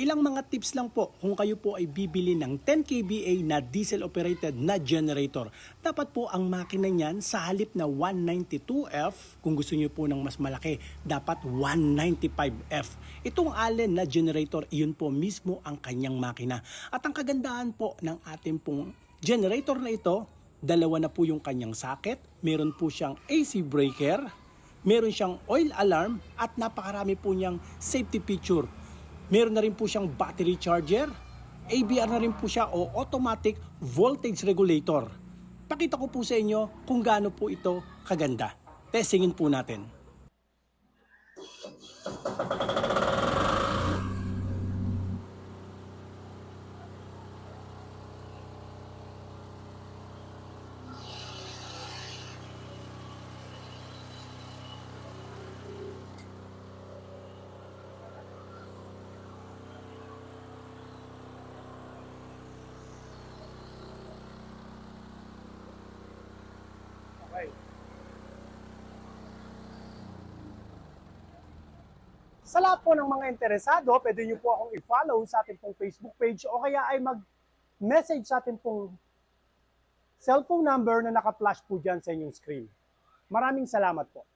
Ilang mga tips lang po kung kayo po ay bibili ng 10 kVA na diesel operated na generator. Dapat po ang makina niyan sa halip na 192F, kung gusto niyo po ng mas malaki, dapat 195F. Itong Allen na generator, iyon po mismo ang kanyang makina. At ang kagandahan po ng ating pong generator na ito, dalawa na po yung kanyang socket, meron po siyang AC breaker, meron siyang oil alarm at napakarami po niyang safety feature. Meron na rin po siyang battery charger, ABR na rin po siya o automatic voltage regulator. Pakita ko po sa inyo kung gaano po ito kaganda. Testingin po natin. Okay. Sa lahat po ng mga interesado, pwede nyo po akong i-follow sa ating pong Facebook page o kaya ay mag-message sa ating pong cellphone number na naka-flash po dyan sa inyong screen. Maraming salamat po.